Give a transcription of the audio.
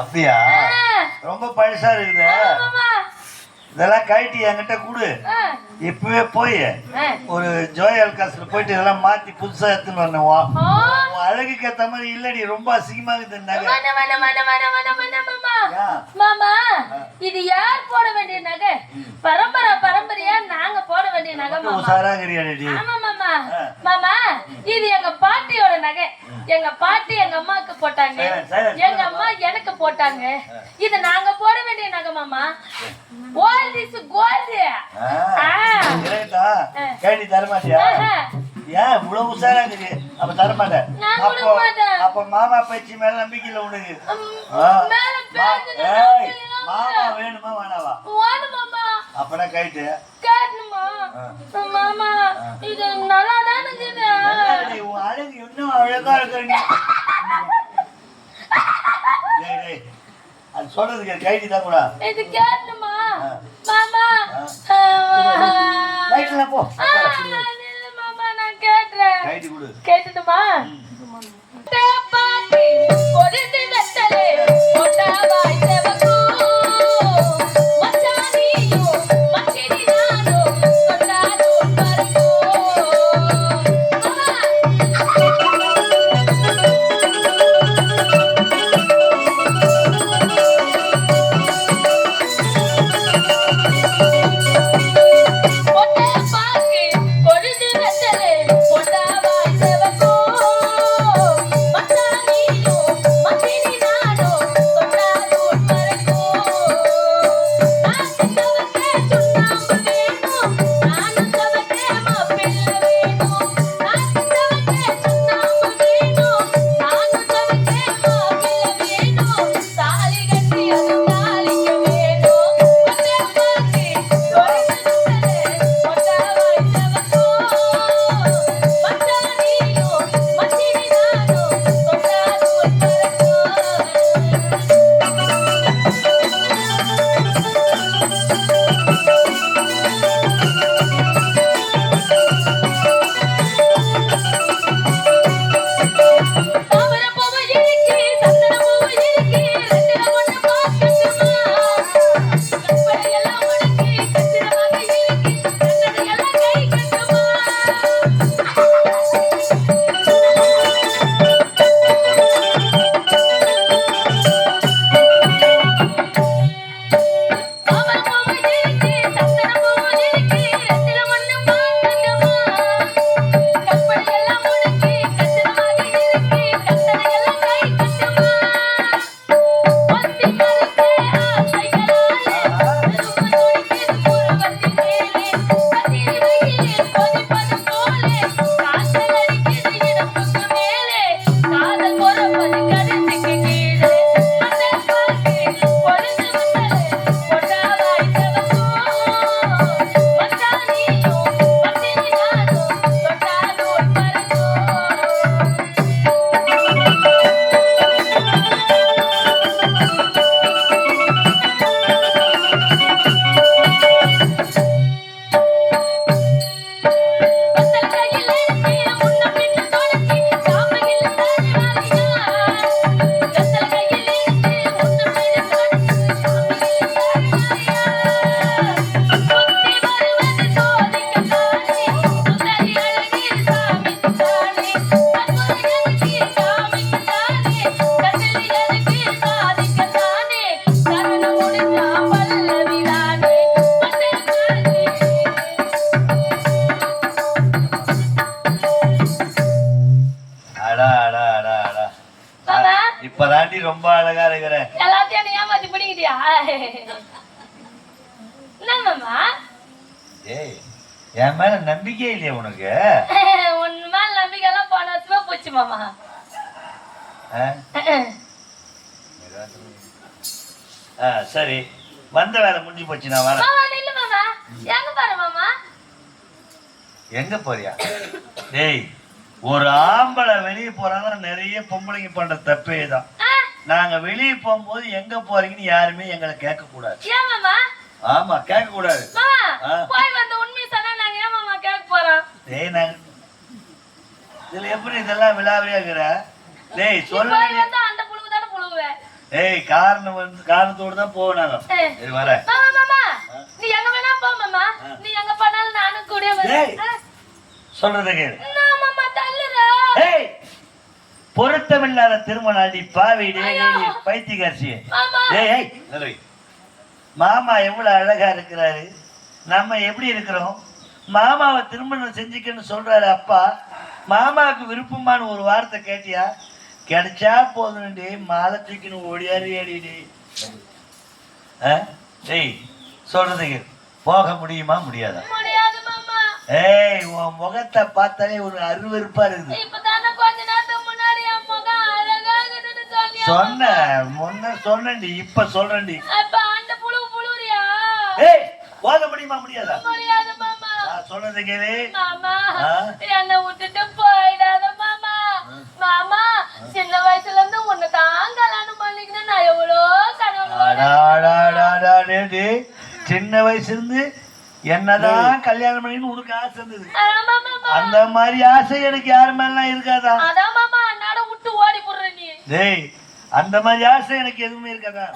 அப்படியா? ரொம்ப பழசா இருக்குது. இதெல்லாம் கழட்டி என்கிட்ட கொடு. இப்பவே போய். ஒரு ஜோயல் காசுல போயிட்டு இதெல்லாம் மாத்தி புதுசா எடுத்துன்னு வரணும். அழகுக்கு ஏத்த மாதிரி இல்லடி ரொம்ப அசிங்கமா இருக்குது மாமா. இது யார் போட வேண்டிய நகை? பரம்பரை பரம்பரையா நாங்க போட வேண்டிய நகை ஆமா மாமா. மாமா இது எங்க பாட்டியோட நகை. எங்க பாட்டி எங்க அம்மாக்கு போட்டாங்க. எங்க அம்மா எனக்கு போட்டாங்க. இது நாங்க போட வேண்டிய நகை மாமா. கோல்ட் இஸ் கோல்ட் கேடி தரமாட்டியா? ஏன் இவ்வளவு உஷாரா இருக்குது? அப்ப தரமாட்டேன். அப்போ. அப்ப மாமா பேச்சு மேல நம்பிக்கை இல்ல உனக்கு. மாமா வேணுமா வேணாவா? அப்பனா கைட்டு மாமா இது நல்லா தானே இருக்குது. அழகு இன்னும் அழகா இருக்கிற அது சொல்றதுக்கு கைடி தான் கூட. இது கேட்கணுமா. மாமா. கைட்டுல போ. மாமா. நான் கேட்டுறேன். கைடி கொடு. கேட்டுட்டுமா? Yeah. இருக்கிற எல்லாத்தையும் நீ ஏமாத்தி பிடிக்கிட்டியா என்ன மாமா? ஏய் என் மேல நம்பிக்கை இல்லையா உனக்கு? உன் மேல நம்பிக்கை எல்லாம் போன வருஷமா போச்சு மாமா. ஆ? ஆ, சரி. வந்த வேலை முடிஞ்சு போச்சு நான் வரேன். மாமா நில்லு மாமா. எங்க பாரு மாமா? எங்க போறியா? டேய் ஒரு ஆம்பளை வெளியே போறாங்கன்னா நிறைய பொம்பளைங்க பண்ற தப்பே தான் நாங்க வெளியே போகும்போது எங்க போறீங்கன்னு யாருமே எங்களை கேட்க கூடாது ஆமா கேட்க கூடாது. போய் வந்து உண்மையை சொன்னா நாங்க ஏன் மாமா கேட்க போறோம்? டேய் நாங்க இதுல எப்படி இதெல்லாம் விழாவே இருக்கிற? டேய் சொல்ல அந்த புழுவு தானே புழுவுவேன் ஏய் காரணம் வந்து காரணத்தோடு தான் போனாங்க ஏய். சரி மாமா மாமா நீ எங்க வேணா போ மாமா. நீ எங்க போனாலும் நானும் கூட. வரேன் சொல்றத கேளு நான் மாமா தள்ளுறா ஏய் பொருத்தமில்லாத திருமணம் அடி பாவி மாமா. ஏய். மாமா எவ்வளவு அழகா இருக்கிறாரு. நம்ம எப்படி இருக்கிறோம்? மாமாவை திருமணம் செஞ்சுக்கன்னு சொல்றாரு அப்பா. மாமாவுக்கு விருப்பமான ஒரு வார்த்தை கேட்டியா? கிடைச்சா போதும்டி மாலை தூக்கின்னு ஓடியாரு ஏடிடி. டேய் சொல்றது கேளு. போக முடியுமா முடியாதா? ஏய் உன் முகத்தை பார்த்தாலே ஒரு அருவருப்பா இருக்குது. சொன்ன முன்ன சொன்னேன்டி இப்ப சொல்றேன்டி. அப்ப அந்த புழு புழுறியா? ஏய் போக முடியுமா முடியாதா? முடியாது மாமா. நான் சொல்றது கேளு. மாமா? என்னை விட்டுட்டு போயிடாத மாமா. மாமா சின்ன வயசுல இருந்து உன்னை தான் கல்யாணம் பண்ணிக்கணும் நான் எவ்வளோ கனவு. சின்ன வயசுல இருந்து என்னதான் கல்யாணம் பண்ணி உனக்கு ஆசை இருந்தது. அந்த மாதிரி ஆசை எனக்கு யாரு மேலாம் இருக்காதா? அதான் மாமா அண்ணாட விட்டு ஓடி போடுற நீ. டேய் அந்த மாதிரி ஆசை எனக்கு எதுவுமே இருக்காதா?